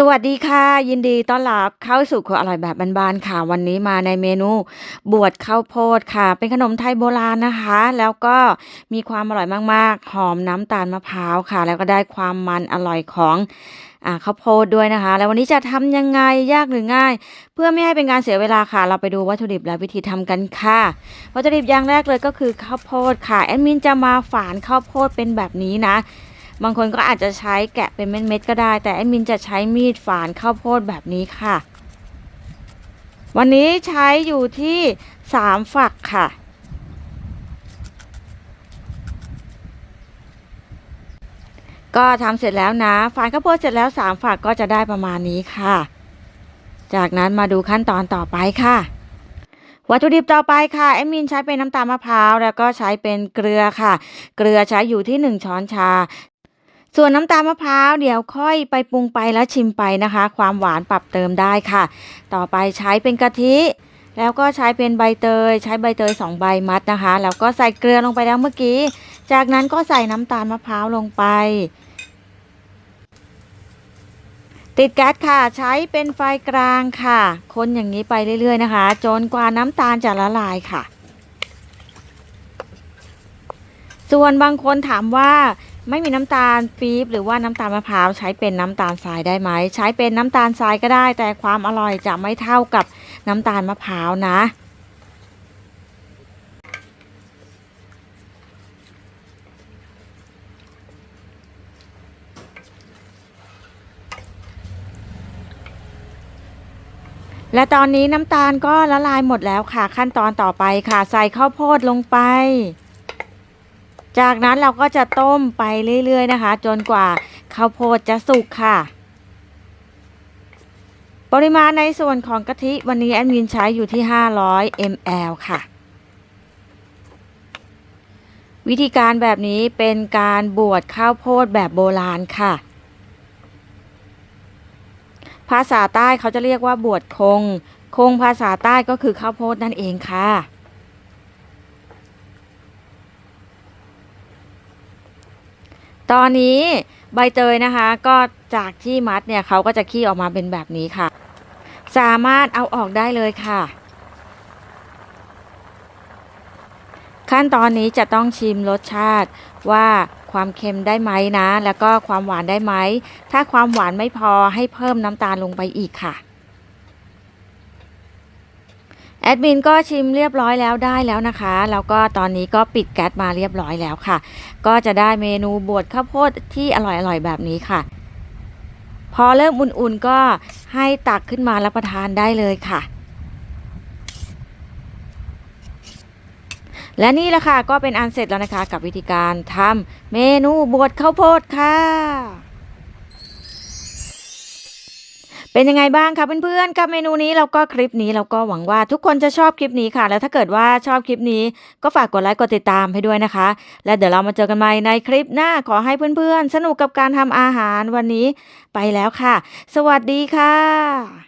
สวัสดีค่ะ ยินดีต้อนรับเข้าสู่ครัวอร่อยแบบบานๆค่ะ วันนี้มาในเมนูบวชข้าวโพดค่ะ เป็นขนมไทยโบราณนะคะ แล้วก็มีความอร่อยมากๆ หอมน้ำตาลมะพร้าวค่ะ แล้วก็ได้ความมันอร่อยของอข้าวโพดด้วยนะคะ แล้ววันนี้จะทำยังไงยากหรือง่าย เพื่อไม่ให้เป็นการเสียเวลาค่ะ เราไปดูวัตถุดิบและวิธีทำกันค่ะวัตถุดิบอย่างแรกเลยก็คือข้าวโพดค่ะแอดมินจะมาฝานข้าวโพดเป็นแบบนี้นะ บางคนก็อาจจะใช้แกะเป็นเม็ดๆก็ได้ แต่แอดมินจะใช้มีดฝานข้าวโพดแบบนี้ค่ะ วันนี้ใช้อยู่ที่สามฝักค่ะ ก็ทำเสร็จแล้วนะ ฝานข้าวโพดเสร็จแล้วสามฝักก็จะได้ประมาณนี้ค่ะ จากนั้นมาดูขั้นตอนต่อไปค่ะวัตถุดิบต่อไปค่ะแอดมินใช้เป็นน้ำตาลมะพร้าวแล้วก็ใช้เป็นเกลือค่ะ เกลือใช้อยู่ที่ 1 ช้อนชา ส่วนน้ำตาลมะพร้าวเดี๋ยวค่อยไปปรุงไปแล้วชิมไปนะคะ ความหวานปรับเติมได้ค่ะ ต่อไปใช้เป็นกะทิ แล้วก็ใช้เป็นใบเตย ใช้ใบเตย2ใบมัดนะคะ แล้วก็ใส่เกลือลงไปแล้วเมื่อกี้ จากนั้นก็ใส่น้ำตาลมะพร้าวลงไป ติดแก๊สค่ะ ใช้เป็นไฟกลางค่ะ คนอย่างนี้ไปเรื่อยๆนะคะ จนกว่าน้ำตาลจะละลายค่ะ ส่วนบางคนถามว่าไม่มีน้ำตาลปี๊บหรือว่าน้ำตาลมะพร้าวใช้เป็นน้ำตาลทรายได้ไหม ใช้เป็นน้ำตาลทรายก็ได้ แต่ความอร่อยจะไม่เท่ากับน้ำตาลมะพร้าวนะ และตอนนี้น้ำตาลก็ละลายหมดแล้วค่ะ ขั้นตอนต่อไปค่ะ ใส่ข้าวโพดลงไป จากนั้นเราก็จะต้มไปเรื่อย ๆ นะคะ จนกว่าข้าวโพดจะสุกค่ะ ปริมาณในส่วนของกะทิวันนี้แอดมินใช้อยู่ที่ 500 ml ค่ะ วิธีการแบบนี้เป็นการบวชข้าวโพดแบบโบราณค่ะ ภาษาใต้เขาจะเรียกว่าบวชคง คงภาษาใต้ก็คือข้าวโพดนั่นเองค่ะ ตอนนี้ใบเตยนะคะก็จากที่มัดเนี่ยเขาก็จะขี้ออกมาเป็นแบบนี้ค่ะ สามารถเอาออกได้เลยค่ะ ขั้นตอนนี้จะต้องชิมรสชาติว่าความเค็มได้ไหมนะ แล้วก็ความหวานได้ไหม ถ้าความหวานไม่พอให้เพิ่มน้ำตาลลงไปอีกค่ะ แอดมินก็ชิมเรียบร้อยแล้วได้แล้วนะคะ แล้วก็ตอนนี้ก็ปิดแก๊สมาเรียบร้อยแล้วค่ะ ก็จะได้เมนูบวชข้าวโพดที่อร่อยๆแบบนี้ค่ะ พอเริ่มอุ่นๆก็ให้ตักขึ้นมารับประทานได้เลยค่ะ และนี่แหละค่ะก็เป็นอันเสร็จแล้วนะคะ กับวิธีการทำเมนูบวชข้าวโพดค่ะ เป็นยังไงบ้างคะเพื่อนๆกับเมนูนี้แล้วก็คลิปนี้เราก็หวังว่าทุกคนจะชอบคลิปนี้ค่ะ แล้วถ้าเกิดว่าชอบคลิปนี้ก็ฝากกดไลค์กดติดตามให้ด้วยนะคะ และเดี๋ยวเรามาเจอกันใหม่ในคลิปหน้าขอให้เพื่อนๆ สนุกกับการทำอาหารวันนี้ไปแล้วค่ะ สวัสดีค่ะ